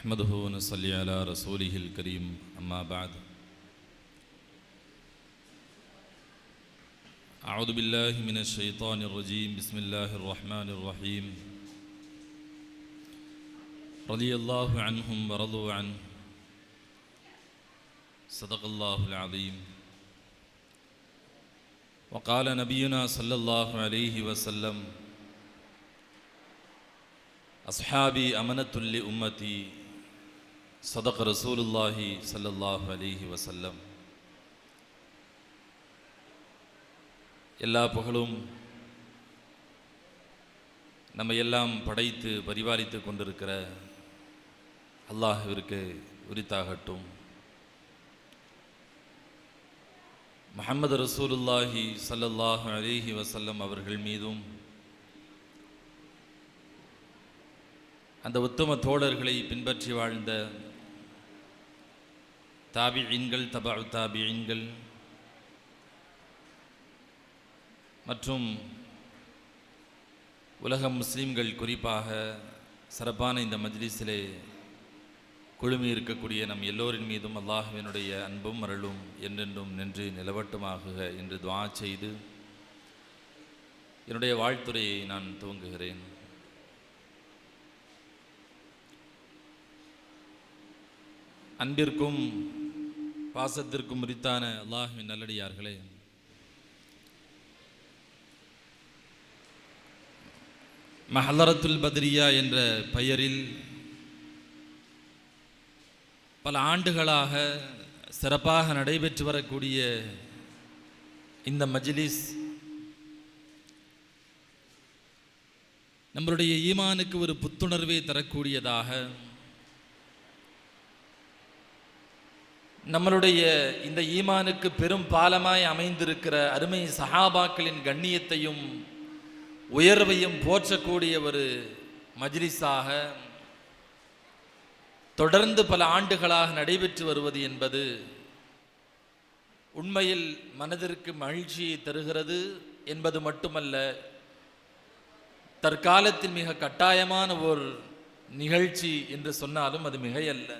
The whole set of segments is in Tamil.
نحمده ونصلي على رسوله الكريم أما بعد أعوذ بالله من الشيطان الرجيم بسم الله الرحمن الرحيم رضي الله عنهم ورضوا عنه صدق الله العظيم وقال نبينا صلى الله عليه وسلم أصحابي أمنة لأمتي صدق رسول الله صلى الله عليه وسلم எல்லா புகழும் நம்ம எல்லாம் படைத்து பரிபாலித்து கொண்டிருக்கிற அல்லாஹ்விற்கு உரித்தாகட்டும் முஹம்மது ரசூலுல்லாஹி ஸல்லல்லாஹு அலைஹி வஸல்லம் அவர்கள் மீதும் அந்த உத்தம தோழர்களை பின்பற்றி வாழ்ந்த தாபிஈன்கள் தபா தாபிஈன்கள் மற்றும் உலக முஸ்லீம்கள் குறிப்பாக சிறப்பான இந்த மஜ்லிஸிலே குழுமி இருக்கக்கூடிய நம் எல்லோரின் மீதும் அல்லாஹுவினுடைய அன்பும் அருளும் என்றென்றும் நின்று நிலவட்டுமாகுக என்று துவா செய்து என்னுடைய வாழ்த்துறையை நான் துவங்குகிறேன். அன்பிற்கும் பாசத்திற்கும் முறித்தான அல்லாஹுவின் நல்லடியார்களே. மஹலரத்துல் பத்ரியா என்ற பெயரில் பல ஆண்டுகளாக சிறப்பாக நடைபெற்று வரக்கூடிய இந்த மஜ்லிஸ் நம்மளுடைய ஈமானுக்கு ஒரு புத்துணர்வை தரக்கூடியதாக நம்மளுடைய இந்த ஈமானுக்கு பெரும் பாலமாய் அமைந்திருக்கிற அருமை சஹாபாக்களின் கண்ணியத்தையும் உயர்வையும் போற்றக்கூடிய ஒரு மஜ்லிஸாக தொடர்ந்து பல ஆண்டுகளாக நடைபெற்று வருவது என்பது உண்மையில் மனதிற்கு மகிழ்ச்சியை தருகிறது என்பது மட்டுமல்ல தற்காலத்தில் மிக கட்டாயமான ஒரு நிகழ்ச்சி என்று சொன்னாலும் அது மிகையல்ல.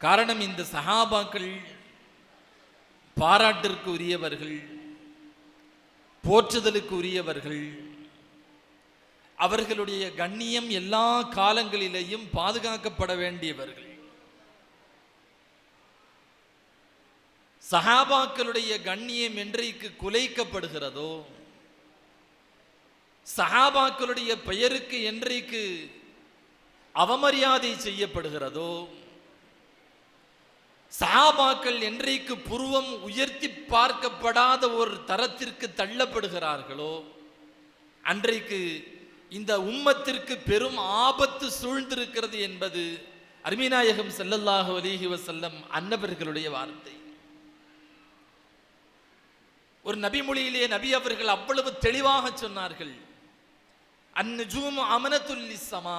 காரணம் இந்த சஹாபாக்கள் பாராட்டிற்கு உரியவர்கள் போற்றுதலுக்கு உரியவர்கள். அவர்களுடைய கண்ணியம் எல்லா காலங்களிலேயும் பாதுகாக்கப்பட வேண்டியவர்கள். சஹாபாக்களுடைய கண்ணியம் என்றைக்கு குலைக்கப்படுகிறதோ சஹாபாக்களுடைய பெயருக்கு என்றைக்கு அவமரியாதை செய்யப்படுகிறதோ சாபாக்கள் என்றைக்கு புருவம் உயர்த்தி பார்க்கப்படாத ஒரு தரத்திற்கு தள்ளப்படுகிறார்களோ அன்றைக்கு இந்த உம்மத்திற்கு பெரும் ஆபத்து சூழ்ந்திருக்கிறது என்பது அருமிநாயகம் செல்லல்லாஹு அலிஹி வசல்லம் அன்னவர்களுடைய வார்த்தை. ஒரு நபிமொழியிலே நபி அவர்கள் அவ்வளவு தெளிவாக சொன்னார்கள். அந்நுஜூம் அமனத்துல்லி சமா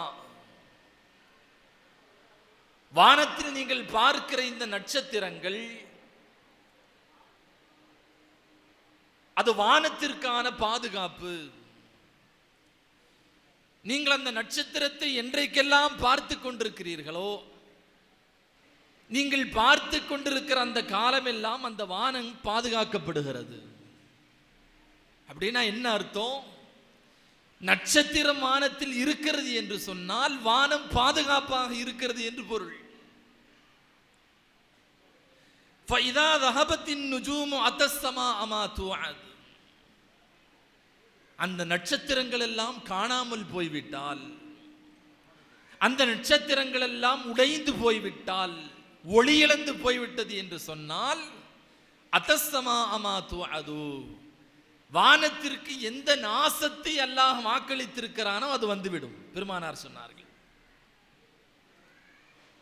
வானத்தில் நீங்கள் பார்க்கிற இந்த நட்சத்திரங்கள் அது வானத்திற்கான பாதுகாப்பு. நீங்கள் அந்த நட்சத்திரத்தை என்றைக்கெல்லாம் பார்த்து கொண்டிருக்கிறீர்களோ நீங்கள் பார்த்து கொண்டிருக்கிற அந்த காலமெல்லாம் அந்த வானம் பாதுகாக்கப்படுகிறது. அப்படின்னா என்ன அர்த்தம்? நட்சத்திரம் வானத்தில் இருக்கிறது என்று சொன்னால் வானம் பாதுகாப்பாக இருக்கிறது என்று பொருள். ஃபைதா ரஹபத்தின் நுஜூமு அதஸ்தமா அமா தூஅத் அந்த நட்சத்திரங்கள் எல்லாம் காணாமல் போய்விட்டால் அந்த நட்சத்திரங்கள் எல்லாம் உடைந்து போய்விட்டால் ஒளியிழந்து போய்விட்டது என்று சொன்னால் அதஸ்தமா அமா தூஅது. வானத்திற்கு எந்த நாசத்தை அல்லாஹ் வாக்களித்திருக்கிறானோ அது வந்துவிடும் பெருமானார் சொன்னார்கள்.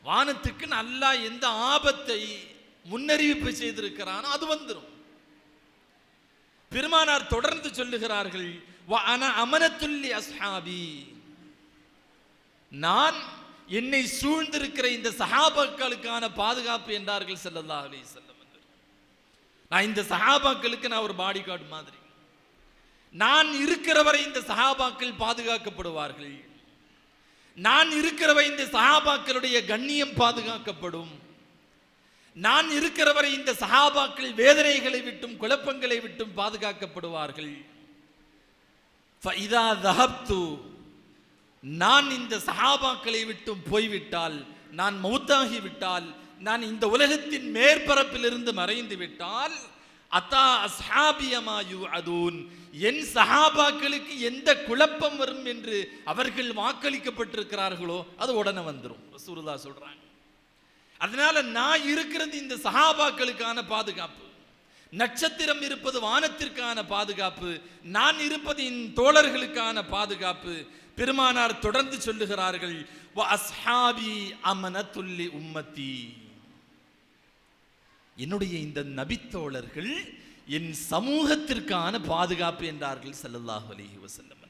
வானத்துக்கு நல்லா எந்த ஆபத்தை முன்னறிவிப்பு செய்திருக்கிறானோ அது வந்துடும் பெருமானார் தொடர்ந்து சொல்லுகிறார்கள் அமனத்துல்லி அஸ்ஹாபி. நான் என்னை சூழ்ந்திருக்கிற இந்த சஹாபாக்களுக்கான பாதுகாப்பு என்றார்கள் செல்லல்லா அலி செல்லம் நான் இந்த சஹாபாக்களுக்கு நான் ஒரு பாடி கார்டு மாதிரி. நான் இருக்கிற வரை இந்த சஹாபாக்கள் பாதுகாக்கப்படுவார்கள். நான் இருக்கிறவை இந்த சஹாபாக்களுடைய கண்ணியம் பாதுகாக்கப்படும். நான் இருக்கிறவரை இந்த சஹாபாக்கள் வேதனைகளை விட்டும் குழப்பங்களை விட்டும் பாதுகாக்கப்படுவார்கள். ஃபஇதா தஹப்து நான் இந்த சஹாபாக்களை விட்டும் போய்விட்டால் நான் மௌத்தாகி விட்டால் நான் இந்த உலகத்தின் மேற்பரப்பிலிருந்து மறைந்து விட்டால் அத்தா அஸ்ஹாபியமாயு அதூன் என் சஹாபாக்களுக்கு எந்த குழப்பம் வரும் என்று அவர்கள் வாக்களிக்கப்பட்டிருக்கிறார்களோ அது உடனே வந்துடும் ரசூலுல்லாஹ் சொல்றாங்க. அதனால நான் இருக்கிறது இந்த சஹாபாக்களுக்கான பாதுகாப்பு. நட்சத்திரம் இருப்பது வானத்திற்கான பாதுகாப்பு. நான் இருப்பது என் தோழர்களுக்கான பாதுகாப்பு. பெருமானார் தொடர்ந்து சொல்லுகிறார்கள் அஸ்ஹாபி அமனத்துல்லி உம்மத்தி. என்னுடைய இந்த நபித்தோழர்கள் என் சமூகத்திற்கான பாதுகாப்பு என்றார்கள் ஸல்லல்லாஹு அலிஹி வசல்லம்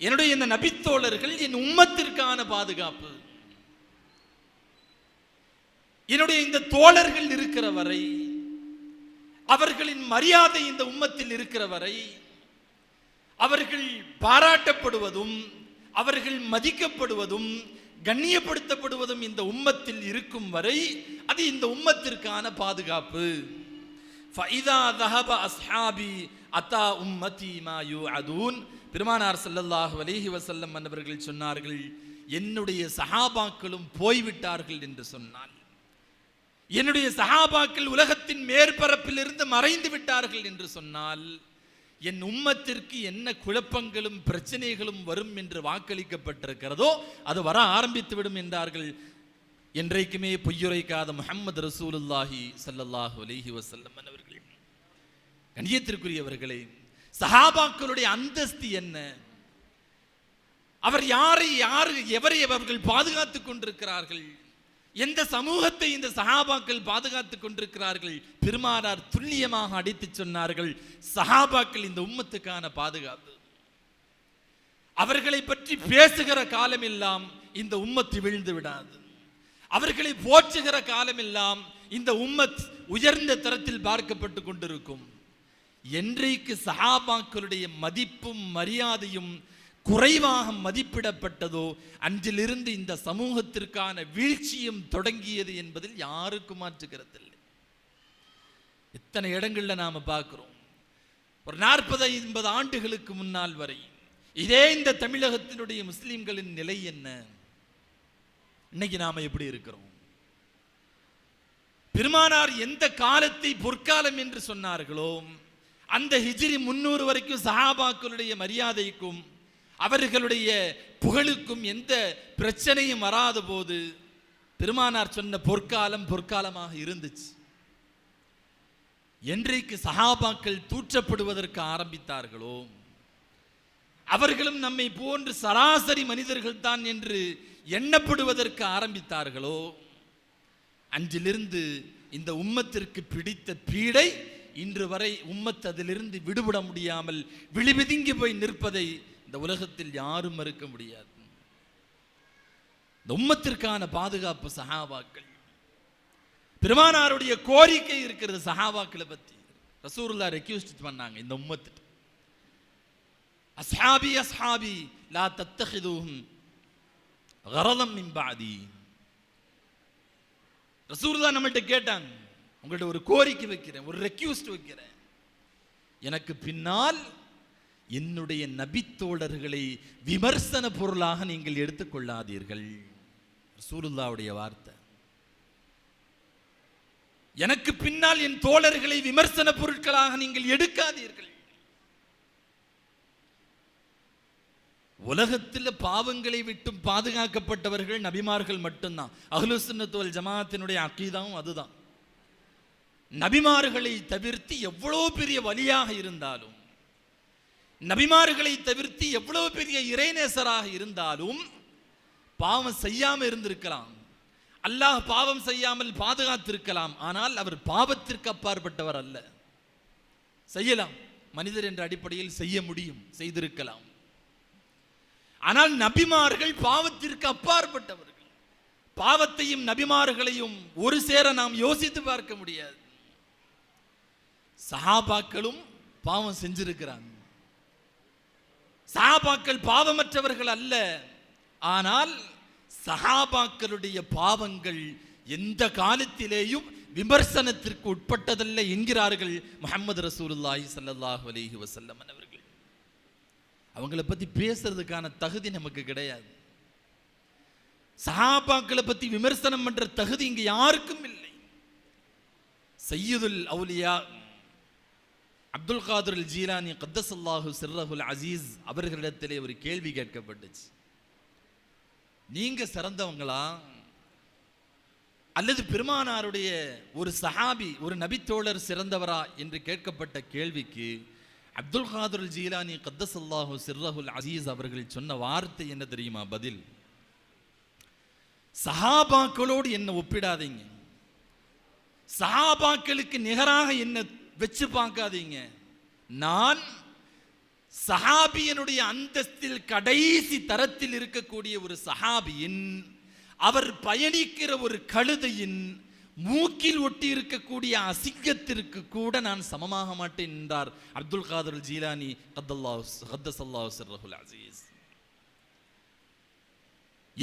என்னுடைய இந்த நபித்தோழர்கள் என் உம்மத்திற்கான பாதுகாப்பு. என்னுடைய இந்த தோழர்கள் இருக்கிற வரை அவர்களின் மரியாதை இந்த உம்மத்தில் இருக்கிற வரை அவர்கள் பாராட்டப்படுவதும் அவர்கள் மதிக்கப்படுவதும் கண்ணியப்படுத்தப்படுவதும் இந்த உம்மத்தில் இருக்கும் வரை அது இந்த உம்மத்திற்கான பாதுகாப்பு. ஃபைதா தஹப அஸ்ஹாபி அத்தா உம்மதி மாயு அதூன் பெருமானார் ஸல்லல்லாஹு அலைஹி வசல்லம் மன்னவர்கள் சொன்னார்கள் என்னுடைய சஹாபாக்களும் போய்விட்டார்கள் என்று சொன்னான். என்னுடைய சஹாபாக்கள் உலகத்தின் மேற்பரப்பிலிருந்து மறைந்து விட்டார்கள் என்று சொன்னால் என் உம்மத்திற்கு என்ன குழப்பங்களும் பிரச்சனைகளும் வரும் என்று வாக்களிக்கப்பட்டிருக்கிறதோ அது வர ஆரம்பித்து விடும் என்றார்கள். என்றைக்குமே பொய்யுரைக்காத முஹம்மது ரசூலுல்லாஹி ஸல்லல்லாஹு அலஹி வஸல்லம் அவர்களே. கணியத்திற்குரியவர்களே சஹாபாக்களுடைய அந்தஸ்து என்ன? அவர் யாரை யார் எவரை அவர்கள் பாதுகாத்துக் கொண்டிருக்கிறார்கள்? எந்த சமூகத்தை இந்த சஹாபாக்கள் பாதுகாத்துக் கொண்டிருக்கிறார்கள்? பெருமானார் துல்லியமாக அடித்துச் சொன்னார்கள் சஹாபாக்கள் இந்த உம்மத்துக்கான பாதுகாப்பு. அவர்களை பற்றி பேசுகிற காலமெல்லாம் இந்த உம்மத்து விழுந்து விடாது. அவர்களை போற்றுகிற காலமெல்லாம் இந்த உம்மத் உயர்ந்த தரத்தில் பார்க்கப்பட்டு கொண்டிருக்கும். என்றைக்கு சஹாபாக்களுடைய மதிப்பும் மரியாதையும் குறைவாக மதிப்பிடப்பட்டதோ அன்றிலிருந்து இந்த சமூகத்திற்கான வீழ்ச்சியும் தொடங்கியது என்பதில் யாருக்கும் மாற்றுகிறதில்லை இத்தனை இடங்கள்ல நாம பார்க்கிறோம். ஒரு நாற்பது ஐம்பது ஆண்டுகளுக்கு முன்னால் வரை இதே இந்த தமிழகத்தினுடைய முஸ்லிம்களின் நிலை என்ன? இன்னைக்கு நாம் எப்படி இருக்கிறோம்? பெருமானார் எந்த காலத்தை பொற்காலம் என்று சொன்னார்களோ அந்த ஹிஜ்ரி முன்னூறு வரைக்கும் சஹாபாக்களுடைய மரியாதைக்கும் அவர்களுடைய புகழுக்கும் எந்த பிரச்சனையும் வராத போது பெருமானார் சொன்ன பொற்காலம் பொற்காலமாக இருந்துச்சு. என்றைக்கு சஹாபாக்கள் தூற்றப்படுவதற்கு ஆரம்பித்தார்களோ அவர்களும் நம்மை போன்று சராசரி மனிதர்கள் தான் என்று எண்ணப்படுவதற்கு ஆரம்பித்தார்களோ அன்றிலிருந்து இந்த உம்மத்திற்கு பிடித்த பீடை இன்று வரை உம்மத் அதிலிருந்து விடுபட முடியாமல் விழிவிதுங்கி போய் நிற்பதை இந்த உலகத்தில் யாரும் மறுக்க முடியாது. இந்த உம்மத்திற்கான பாதுகாப்பு சஹாபாக்கள். பெருமானாருடைய கோரிக்கை இருக்கிறது சஹாபாக்களை பத்தி. ரசூருல்லா ரெக்யூஸ்ட் பண்ணாங்க இந்த உம்மத்து அஸ்ஹாபி அஸ்ஹாபி லா தத்தஹிதுஹும் கரதம் மின் பாதி. நம்மகிட்ட கேட்டாங்க உங்கள்ட்ட ஒரு கோரிக்கை வைக்கிறேன் ஒரு ரெக்யூஸ்ட் வைக்கிறேன். எனக்கு பின்னால் என்னுடைய நபித்தோழர்களை விமர்சன பொருளாக நீங்கள் எடுத்துக்கொள்ளாதீர்கள். ரசூலுல்லாவுடைய வார்த்தை. எனக்கு பின்னால் என் தோழர்களை விமர்சன பொருட்களாக நீங்கள் எடுக்காதீர்கள். உலகத்தில் பாவங்களை விட்டும் பாதுகாக்கப்பட்டவர்கள் நபிமார்கள் மட்டும்தான். அஹ்லுசுன்னத்துவல் ஜமாத்தினுடைய அக்கீதாவும் அதுதான். நபிமார்களை தவிர்த்து எவ்வளோ பெரிய வலியாக இருந்தாலும் நபிமார்களை தவிர்த்து எவ்வளவு பெரிய இறைநேசராக இருந்தாலும் பாவம் செய்யாமல் இருந்திருக்கலாம். அல்லாஹ் பாவம் செய்யாமல் பாதுகாத்திருக்கலாம். ஆனால் அவர் பாவத்திற்கு அப்பாற்பட்டவர் அல்ல. செய்யலாம். மனிதர் என்ற அடிப்படையில் செய்ய முடியும். செய்திருக்கலாம். ஆனால் நபிமார்கள் பாவத்திற்கு அப்பாற்பட்டவர்கள். பாவத்தையும் நபிமார்களையும் ஒரு சேர நாம் யோசித்து பார்க்க முடியாது. சஹாபாக்களும் பாவம் செஞ்சிருக்கிறாங்க. சஹாபாக்கள் பாவமற்றவர்கள் அல்ல. ஆனால் சஹாபாக்களுடைய பாவங்கள் எந்த காலத்திலேயும் விமர்சனத்திற்கு உட்பட்டதல்ல என்கிறார்கள் முகமது ரசூலுல்லாஹி ஸல்லல்லாஹு அலைஹி வஸல்லம் அவர்கள். அவங்கள பத்தி பேசுறதுக்கான தகுதி நமக்கு கிடையாது. சஹாபாக்களை பத்தி விமர்சனம் பண்ற தகுதி இங்க யாருக்கும் இல்லை. சையதுல் அவுலியா அப்துல் காதர் ஜீலானி கத்தசல்லாஹு சிர்ரஹுல் அசீஸ் அவர்களிடத்திலே ஒரு கேள்வி கேட்கப்பட்டுச்சு. நீங்க சிறந்தவங்களா? அல்லது பெருமானாருடைய ஒரு சஹாபி ஒரு நபித்தோழர் சிறந்தவரா என்று கேட்கப்பட்ட கேள்விக்கு அப்துல் காதுர் ஜீலானி கத்தசல்லாஹு சிர்ரஹுல் அசீஸ் அவர்கள் சொன்ன வார்த்தை என்ன தெரியுமா? பதில். சஹாபாக்களோடு என்ன ஒப்பிடாதீங்க. சஹாபாக்களுக்கு நிகராக என்ன வச்சு பார்க்காதீங்க. நான் சஹாபியனுடைய அந்தஸ்தில் கடைசி தரத்தில் இருக்கக்கூடிய ஒரு சஹாபியின் அவர் பயணிக்கிற ஒரு கழுதையின் மூக்கில் ஒட்டி இருக்கக்கூடிய அசிங்கத்திற்கு கூட நான் சமமாக மாட்டேன் என்றார் அப்துல் காதர் ஜீலானி கத்தல்லாஹு அசீஸ்.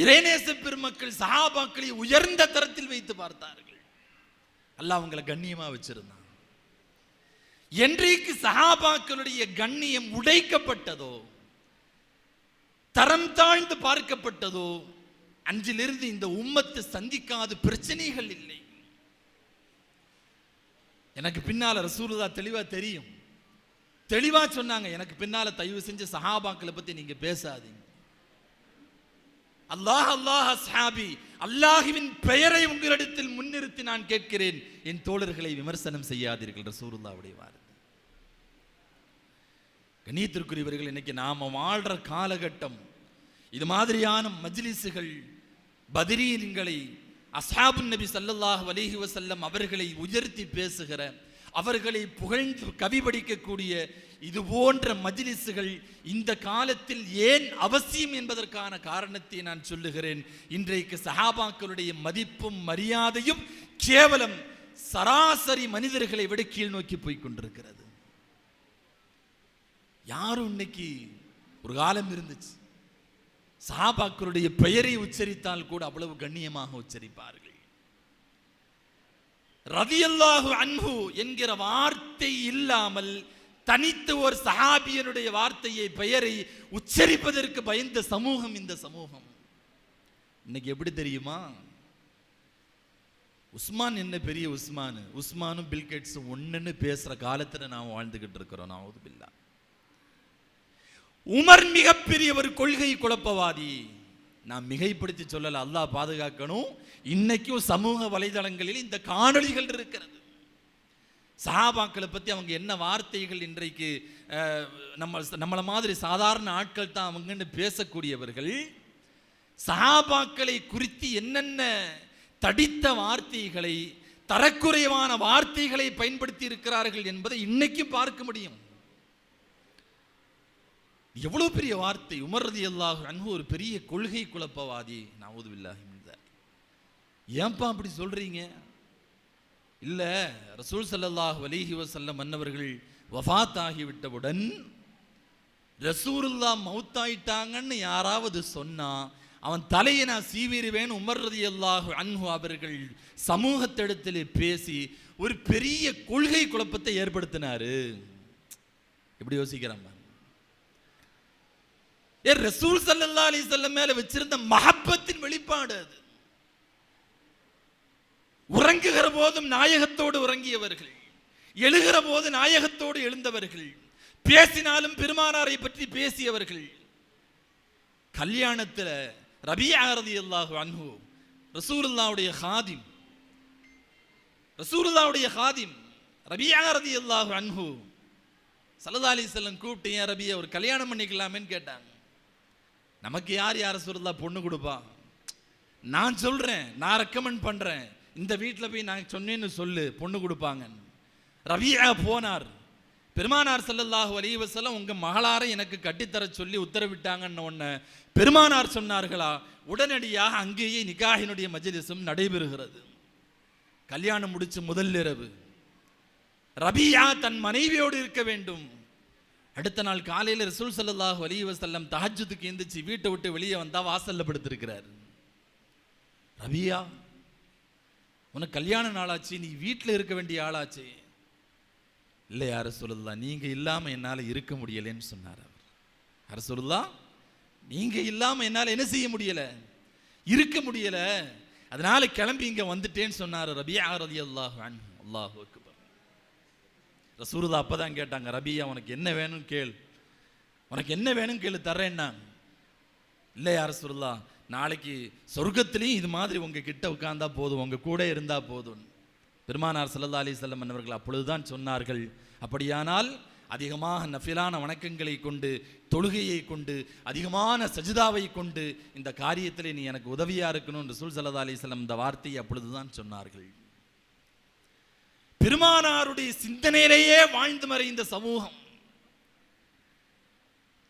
இறைநேச பெருமக்கள் சஹாபாக்களை உயர்ந்த தரத்தில் வைத்து பார்த்தார்கள். அல்லாஹ் அவங்களை கண்ணியமா வச்சிருந்தான். என்றைக்கு சஹாபாக்களுடைய கண்ணியம் உடைக்கப்பட்டதோ தரம் தாழ்ந்து பார்க்கப்பட்டதோ அன்றிலிருந்து இந்த உம்மத்து சந்திக்காத பிரச்சனைகள் இல்லை. எனக்கு பின்னால ரசூலுதா தெளிவா தெரியும். தெளிவா சொன்னாங்க எனக்கு பின்னால தயவு செஞ்சு சஹாபாக்களை பத்தி நீங்க பேசாதீங்க. அல்லாஹ் அல்லாஹ் அஸ்ஹாபி அல்லாஹுவின் பெயரை உங்களிடத்தில் முன்னிறுத்தி நான் கேட்கிறேன். என் தோழர்களை விமர்சனம் செய்யாதீர்கள் ரசூருல்லாவுடைய வார்த்தை. கண்ணியத்திற்குரியவர்கள் இன்னைக்கு நாம வாழ்ற காலகட்டம் இது மாதிரியான மஜ்லிஸுகள் பதிரீன்களை அசாபு நபி சல்லல்லாஹ் வலிஹி வசல்லம் அவர்களை உயர்த்தி பேசுகிற அவர்களை புகழ்ந்து கவி படிக்கக்கூடிய இது போன்ற மஜ்லிஸுகள் இந்த காலத்தில் ஏன் அவசியம் என்பதற்கான காரணத்தை நான் சொல்லுகிறேன். இன்றைக்கு சஹாபாக்களுடைய மதிப்பும் மரியாதையும் கேவலம் சராசரி மனிதர்களை விட கீழ் நோக்கி போய் கொண்டிருக்கிறது. யாரும் இன்னைக்கு ஒரு காலம் இருந்துச்சு? சஹாபாக்களுடைய பெயரை உச்சரித்தால் கூட அவ்வளவு கண்ணியமாக உச்சரிப்பார்கள். ரதியல்லாஹு அன்பு என்கிற வார்த்தை இல்லாமல் தனித்து ஒரு சஹாபியனுடைய வார்த்தையை பெயரை உச்சரிப்பதற்கு பயந்த சமூகம் இந்த சமூகம். இன்னைக்கு எப்படி தெரியுமா? உஸ்மான் என்ன பெரிய உஸ்மான்? உஸ்மானும் பில்கேட்ஸும் ஒன்றுன்னு பேசுற காலத்துல நாம் வாழ்ந்துகிட்டு இருக்கிறோம். நான் பில்லா. உமர் மிகப்பெரிய ஒரு கொள்கை குழப்பவாதி. நான் மிகைப்படுத்தி சொல்லலை அல்லாஹ் பாதுகாக்கணும். இன்னைக்கும் சமூக வலைதளங்களில் இந்த காணொளிகள் இருக்கிறது. சஹாபாக்களை பற்றி அவங்க என்ன வார்த்தைகள் இன்றைக்கு நம்ம நம்மளை மாதிரி சாதாரண ஆட்கள் தான் அவங்கன்னு பேசக்கூடியவர்கள் சஹாபாக்களை குறித்து என்னென்ன தடித்த வார்த்தைகளை தரக்குறைவான வார்த்தைகளை பயன்படுத்தி இருக்கிறார்கள் என்பதை இன்னைக்கும் பார்க்க முடியும். எவ்வளவு பெரிய வார்த்தை. உமர்றது எல்லாக அன்பு ஒரு பெரிய கொள்கை குழப்பவாதி. நான் மின் ஏன்பா அப்படி சொல்றீங்க? இல்லை ரசூல் சல்லாஹ் அலைஹி வசல்லம் மன்னவர்கள் வஃபாத் ஆகிவிட்டவுடன் ரசூருல்லா மவுத்தாயிட்டாங்கன்னு யாராவது சொன்னா அவன் தலையை நான் சீவிருவேன் உமர் ரலியல்லாஹு அன்ஹு அவர்கள் சமூகத்திடத்தில் பேசி ஒரு பெரிய கொள்கை குழப்பத்தை ஏற்படுத்தினாரு. எப்படி யோசிக்கிறான் ஏ ரசூல் சல்லா அலி செல்லம் மேலே வச்சிருந்த மஹப்பத்தின் வெளிப்பாடு அது. உறங்குகிற போதும் நாயகத்தோடு உறங்கியவர்கள். எழுகிற போது நாயகத்தோடு எழுந்தவர்கள். பேசினாலும் பெருமானாரை பற்றி பேசியவர்கள். கல்யாணத்துல ஆரதி அல்லாஹு அன்ஹு ரசூலுல்லாவுடைய ஹாதிம். ரசூலுல்லாவுடைய ஹாதிம் ரபியாகரதி அல்லாஹு அன்ஹு. சல்லல்லாஹு அலி செல்லம் கூப்பிட்டு ஏன் ரபி ஒரு கல்யாணம் பண்ணிக்கலாமேன்னு கேட்டாங்க. நமக்கு யார் யார் சொல்றதா பொண்ணு கொடுப்பா? நான் சொல்றேன் நான் ரெக்கமெண்ட் பண்றேன். இந்த வீட்டில் போய் நான் சொன்னேன்னு சொல்லு பொண்ணு கொடுப்பாங்க ரவியா போனார். பெருமானார் செல்லல்லாஹு அலைஹி வஸல்லம் உங்கள் மகளாரை எனக்கு கட்டித்தர சொல்லி உத்தரவிட்டாங்கன்னு ஒன்று பெருமானார் சொன்னார்களா? உடனடியாக அங்கேயே நிகாஹினுடைய மஜ்லிஸும் நடைபெறுகிறது. கல்யாணம் முடிச்சு முதல் இரவு. ரபியா தன் மனைவியோடு இருக்க வேண்டும். அடுத்த நாள் காலையில் ரசூல் ஸல்லல்லாஹு அலைஹி வஸல்லம் தஹஜ்ஜுதுக்கு எந்திரிச்சு வீட்டை விட்டு வெளியே வந்தால் வாசல்ல படுத்திருக்கிறார். ரபியா உனக்கு கல்யாண நாளாச்சு நீ வீட்டில் இருக்க வேண்டிய ஆளாச்சு. இல்லை யார் சொல்லலாம் நீங்கள் இல்லாமல் என்னால் இருக்க முடியலைன்னு சொன்னார் அவர். யார் சொல்லுதா நீங்கள் இல்லாமல் என்னால் என்ன செய்ய முடியல? இருக்க முடியலை. அதனால கிளம்பி இங்கே வந்துட்டேன்னு சொன்னார் ரபியா ரலியல்லாஹு அல்லாஹ் அல்லாஹு அக்பர். ரசூலுல்லா அப்பதான் கேட்டாங்க ரபியா உனக்கு என்ன வேணும் கேள். உனக்கு என்ன வேணும் கேளு தர்றேன்னா இல்லை யார சொல்லலாம் நாளைக்கு சொர்க்கத்திலையும் இது மாதிரி உங்கள் கிட்ட உட்கார்ந்தா போதும் உங்க கூட இருந்தா போதும். பெருமானார் சல்லா அலி செல்லம் அவர்கள் அப்பொழுதுதான் சொன்னார்கள் அப்படியானால் அதிகமாக நஃபிலான வணக்கங்களை கொண்டு தொழுகையை கொண்டு அதிகமான சஜிதாவை கொண்டு இந்த காரியத்திலே நீ எனக்கு உதவியா இருக்கணும் என்று சுல் சல்லா அலி செல்லம் இந்த வார்த்தையை அப்பொழுதுதான் சொன்னார்கள். பெருமானாருடைய சிந்தனையிலேயே வாழ்ந்து மறைந்த சமூகம்.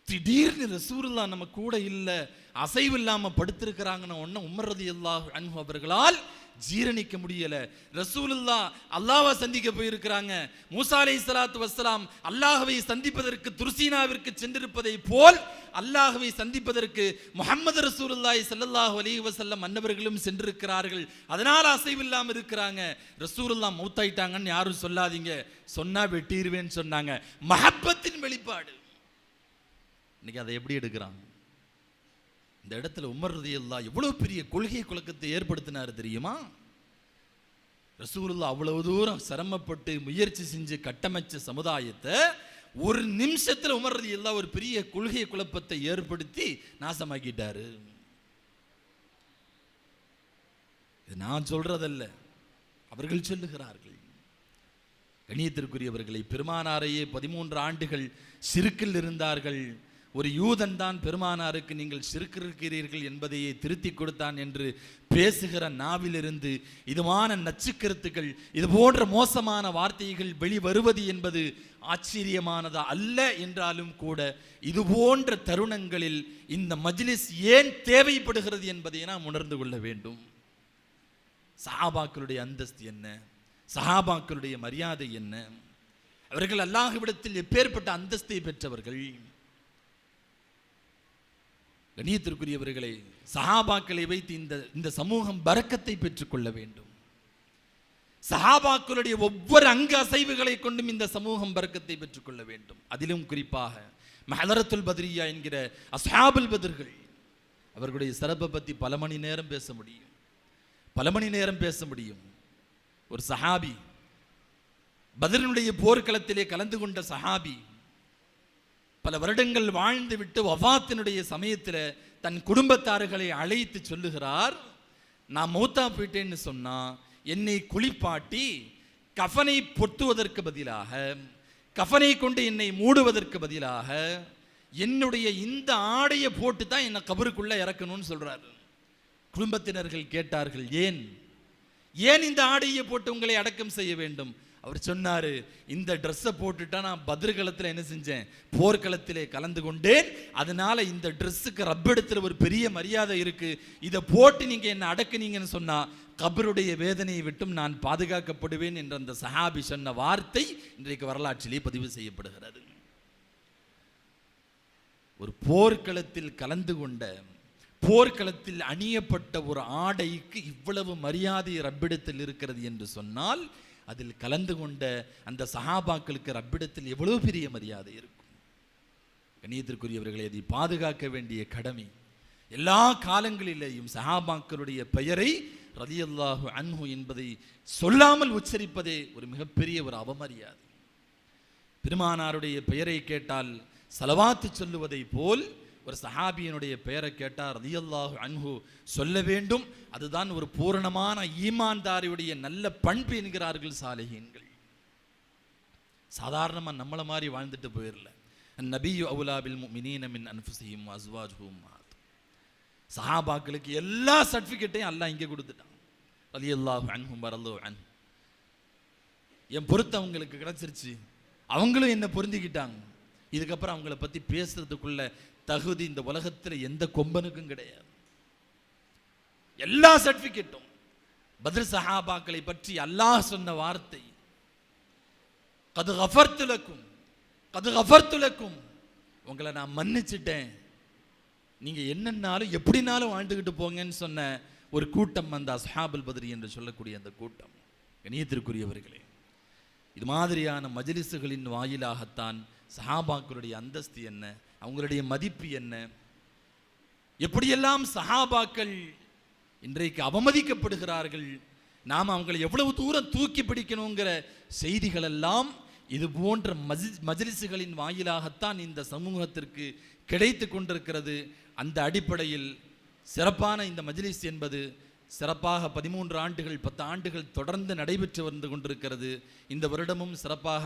திடீர்னு ரசூலுல்லா நம்ம கூட இல்ல அசைவு இல்லாமல் படுத்திருக்கிறாங்கன்னு ஒன்று உமர் அல்லாஹ் அன்ஹோ அவர்களால் ஜீரணிக்க முடியல. ரசூலுல்லா அல்லாவை சந்திக்க போயிருக்கிறாங்க. மூசா சலாத் வசலாம் அல்லாஹவை சந்திப்பதற்கு துர்சீனாவிற்கு சென்றிருப்பதை போல் அல்லாஹவை சந்திப்பதற்கு முகமது ரசூலுல்லாய் ஸல்லல்லாஹு அலி வசல்லம் அன்னவர்களும் சென்றிருக்கிறார்கள். அதனால அசைவு இல்லாம இருக்கிறாங்க. ரசூலுல்லா மௌத்தாயிட்டாங்கன்னு யாரும் சொல்லாதீங்க. சொன்னா வெட்டிடுவேன்னு சொன்னாங்க. மஹப்பத்தின் வெளிப்பாடு. இன்னைக்கு அதை எப்படி எடுக்கிறாங்க? இந்த இடத்துல உமர் ரதியல்லாஹ் எவ்வளவு பெரிய கொள்கை குழக்கத்தை ஏற்படுத்தினார் தெரியுமா? ரசூலுல்லாஹ் அவ்வளவு தூரம் சிரமப்பட்டு முயற்சி செஞ்சு கட்டமைச்ச சமுதாயத்தை ஒரு நிமிஷத்துல உமர் ரதியல்லாஹ் ஒரு பெரிய கொள்கை குழப்பத்தை ஏற்படுத்தி நாசமாக்கிட்டாரு. இது நான் சொல்றதல்ல அவர்கள் சொல்லுகிறார்கள். கணியத்திற்குரியவர்களை பெருமானாரையே பதிமூன்று ஆண்டுகள் சிறுக்கில் இருந்தார்கள். ஒரு யூதன் தான் பெருமானாருக்கு நீங்கள் சிறுக்கிருக்கிறீர்கள் என்பதையே திருத்தி கொடுத்தான் என்று பேசுகிற நாவிலிருந்து இதுமான நச்சுக்கருத்துக்கள் இது போன்ற மோசமான வார்த்தைகள் வெளிவருவது என்பது ஆச்சரியமானதா அல்ல என்றாலும் கூட இது போன்ற தருணங்களில் இந்த மஜ்லிஸ் ஏன் தேவைப்படுகிறது என்பதை நாம் உணர்ந்து கொள்ள வேண்டும். சஹாபாக்களுடைய அந்தஸ்து என்ன? சஹாபாக்களுடைய மரியாதை என்ன? அவர்கள் அல்லாஹ்விடத்தில் எப்பேற்பட்ட அந்தஸ்தை பெற்றவர்கள்? கணியத்திற்குரியவர்களை சஹாபாக்களை வைத்து இந்த இந்த சமூகம் பறக்கத்தை பெற்றுக்கொள்ள வேண்டும். சஹாபாக்களுடைய ஒவ்வொரு அங்க அசைவுகளை கொண்டும் இந்த சமூகம் பறக்கத்தை பெற்றுக்கொள்ள வேண்டும். அதிலும் குறிப்பாக மஹலரத்துல் பத்ரியா என்கிற அஸ்ஹாபுல் பதிர்கள் அவர்களுடைய சிறப்பை பற்றி பல மணி நேரம் பேச முடியும். பல மணி நேரம் பேச முடியும். ஒரு சஹாபி பதிரனுடைய போர்க்களத்திலே கலந்து கொண்ட சஹாபி பல வருடங்கள் வாழ்ந்து விட்டு வஃபாத்தினுடைய சமயத்தில் தன் குடும்பத்தார்களை அழைத்து சொல்லுகிறார் நான் மூத்தா போயிட்டேன்னு சொன்னா என்னை குளிப்பாட்டி கஃனை பொத்துவதற்கு பதிலாக கஃனை கொண்டு என்னை மூடுவதற்கு பதிலாக என்னுடைய இந்த ஆடையை போட்டு தான் என்னை கபருக்குள்ளே இறக்கணும்னு சொல்கிறார் குடும்பத்தினர்கள் கேட்டார்கள் ஏன்? ஏன் இந்த ஆடையை போட்டு உங்களை அடக்கம் செய்ய வேண்டும்? அவர் சொன்னார் இந்த ட்ரெஸ்ஸை போட்டுட்டா நான் பத்ரகலத்தில் என்ன செஞ்சேன்? போர்க்களத்திலே கலந்து கொண்டேன். அதனால் இந்த ட்ரெஸ்ஸுக்கு ரப்பெடுத்துல ஒரு பெரிய மரியாதை இருக்கு. இதை போட்டு நீங்கள் என்னை அடக்குனீங்கன்னு சொன்னால் கபருடைய வேதனையை விட்டும் நான் பாதுகாக்கப்படுவேன் என்ற அந்த சஹாபி சொன்ன வார்த்தை இன்றைக்கு வரலாற்றிலே பதிவு செய்யப்படுகிறது. ஒரு போர்க்களத்தில் கலந்து கொண்ட போர்க்களத்தில் அணியப்பட்ட ஒரு ஆடைக்கு இவ்வளவு மரியாதை ரப்பிடத்தில் இருக்கிறது என்று சொன்னால் அதில் கலந்து கொண்ட அந்த சஹாபாக்களுக்கு ரப்பிடத்தில் எவ்வளவு பெரிய மரியாதை இருக்கும். கணியத்திற்குரியவர்களை அதை பாதுகாக்க வேண்டிய கடமை. எல்லா காலங்களிலேயும் சஹாபாக்களுடைய பெயரை ரதியல்லாஹு அன்ஹு என்பதை சொல்லாமல் உச்சரிப்பதே ஒரு மிகப்பெரிய ஒரு அவமரியாதை. பெருமானாருடைய பெயரை கேட்டால் செலவாத்து சொல்லுவதை போல் ஒரு சஹாபியனுடைய பெயரை கேட்டார் ரதியல்லாஹு அன்ஹு. சொல்ல வேண்டும். அதுதான் ஒரு பூரணமான ஈமான்தாரியுடைய நல்ல பண்பு என்கிறார்கள் சாலிஹீன்கள். சாதாரணமாக நம்மளை மாதிரி வாழ்ந்துட்டு போயிடல நபியு அவுலாபில் மினீனமின் அன்ஃபுசியும் அஸ்வாஜும் சஹாபாக்களுக்கு எல்லா சர்டிஃபிகேட்டையும் அல்லாஹ் இங்கே கொடுத்துட்டான். ரலியல்லாஹு அன்ஹும் வரல்லு அன் என் பொறுத்து அவங்களுக்கு கிடைச்சிருச்சு. அவங்களும் என்ன பொருந்திக்கிட்டாங்க இதுக்கப்புறம் அவங்கள பத்தி பேசுறதுக்குள்ள தகுதி இந்த உலகத்துல எந்த கொம்பனுக்கும் கிடையாது. எல்லா சர்டிபிகேட்டும் பத்ர் சஹாபாக்களை பற்றி அல்லாஹ் சொன்ன வார்த்தை. கது கஃபர்த்துலக்கும் கது கஃபர்த்துலக்கும் உங்களை நான் மன்னிச்சிட்டேன். நீங்க என்னன்னாலும் எப்படினாலும் வாழ்ந்துக்கிட்டு போங்கன்னு சொன்ன ஒரு கூட்டம் அந்த அஸ்ஹாபுல் பத்ரி என்று சொல்லக்கூடிய அந்த கூட்டம். கணியத்திற்குரியவர்களே இது மாதிரியான மஜ்லிஸுகளின் வாயிலாகத்தான் சஹாபாக்களுடைய அந்தஸ்து என்ன? அவங்களுடைய மதிப்பு என்ன? எப்படியெல்லாம் சஹாபாக்கள் இன்றைக்கு அவமதிக்கப்படுகிறார்கள்? நாம் அவங்களை எவ்வளவு தூரம் தூக்கி பிடிக்கணுங்கிற செய்திகளெல்லாம் இது போன்ற மஜி மஜ்லிஸுகளின் வாயிலாகத்தான் இந்த சமூகத்திற்கு கிடைத்து கொண்டிருக்கிறது. அந்த அடிப்படையில் சிறப்பான இந்த மஜ்லிஸ் என்பது சிறப்பாக பதிமூன்று ஆண்டுகள் பத்து ஆண்டுகள் தொடர்ந்து நடைபெற்று வந்து கொண்டிருக்கிறது. இந்த வருடமும் சிறப்பாக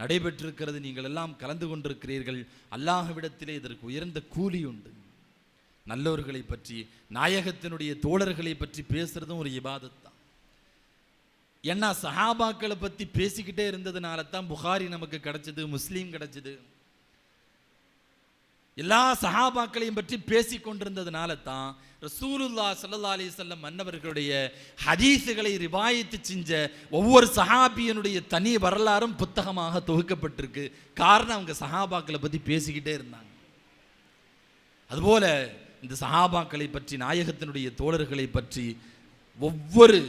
நடைபெற்றிருக்கிறது. நீங்கள் எல்லாம் கலந்து கொண்டிருக்கிறீர்கள். அல்லாஹ்விடத்திலே இதற்கு உயர்ந்த கூலி உண்டு. நல்லவர்களை பற்றி நாயகத்தினுடைய தோழர்களை பற்றி பேசுறதும் ஒரு இபாதத் தான் ஏன்னா சஹாபாக்களை பத்தி பேசிக்கிட்டே இருந்ததுனால தான் புகாரி நமக்கு கிடைச்சது முஸ்லீம் கிடைச்சது. எல்லா சஹாபாக்களையும் பற்றி பேசி கொண்டிருந்ததுனால தான் ரசூலுல்லா சல்லா அலி வஸல்லம் மன்னவர்களுடைய ஹதீஸுகளை ரிவாயித்து செஞ்ச ஒவ்வொரு சஹாபியனுடைய தனி வரலாறும் புத்தகமாக தொகுக்கப்பட்டிருக்கு. காரணம் அவங்க சஹாபாக்களை பற்றி பேசிக்கிட்டே இருந்தாங்க. அதுபோல இந்த சஹாபாக்களை பற்றி நாயகத்தினுடைய தோழர்களை பற்றி ஒவ்வொரு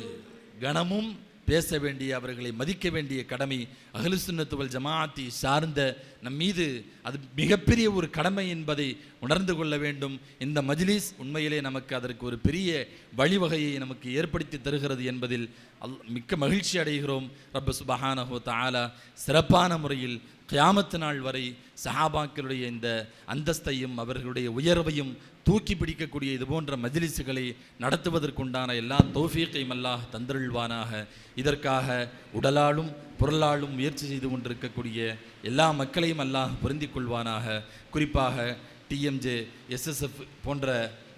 கணமும் பேச வேண்டிய அவர்களை மதிக்க வேண்டிய கடமை அகலுசுன்னத்துவல் ஜமாஅத்தி சார்ந்த நம் மீது அது மிகப்பெரிய ஒரு கடமை என்பதை உணர்ந்து கொள்ள வேண்டும். இந்த மஜ்லிஸ் உண்மையிலே நமக்கு அதற்கு ஒரு பெரிய வழிவகையை நமக்கு ஏற்படுத்தி தருகிறது என்பதில் அல் மிக்க மகிழ்ச்சி அடைகிறோம். ரப்ப சுபஹானஹோ தாலா சிறப்பான முறையில் கியாமத்து நாள் வரை சஹாபாக்களுடைய இந்த அந்தஸ்தையும் அவர்களுடைய உயர்வையும் தூக்கி பிடிக்கக்கூடிய இது போன்ற மஜிலிசுகளை நடத்துவதற்குண்டான எல்லா தோஃபீக்கையும் அல்லாஹ் தந்தருள்வானாக. இதற்காக உடலாலும் பொருளாலும் முயற்சி செய்து கொண்டிருக்கக்கூடிய எல்லா மக்களையும் அல்லாஹ் பொருந்திக் கொள்வானாக. குறிப்பாக டிஎம்ஜே எஸ்எஸ்எஃப் போன்ற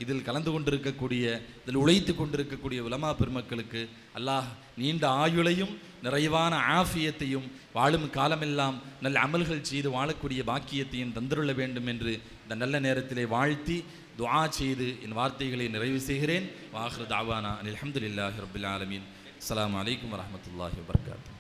இதில் கலந்து கொண்டிருக்கக்கூடிய இதில் உழைத்து கொண்டிருக்கக்கூடிய உலமா பெருமக்களுக்கு அல்லாஹ் நீண்ட ஆயுளையும் நிறைவான ஆஃபியத்தையும் வாழும் காலமெல்லாம் நல்ல அமல்கள் செய்து வாழக்கூடிய பாக்கியத்தையும் தந்துருள்ள வேண்டும் என்று இந்த நல்ல நேரத்திலே வாழ்த்தி துவா செய்து என் வார்த்தைகளை நிறைவு செய்கிறேன். வாஹர் தாவானா அல்ஹம்துலில்லாஹி ரபுல் ஆலமீன். அஸ்ஸலாமு வலைக்கம் வரமத்துல்லாஹி வபரகாத்துஹு.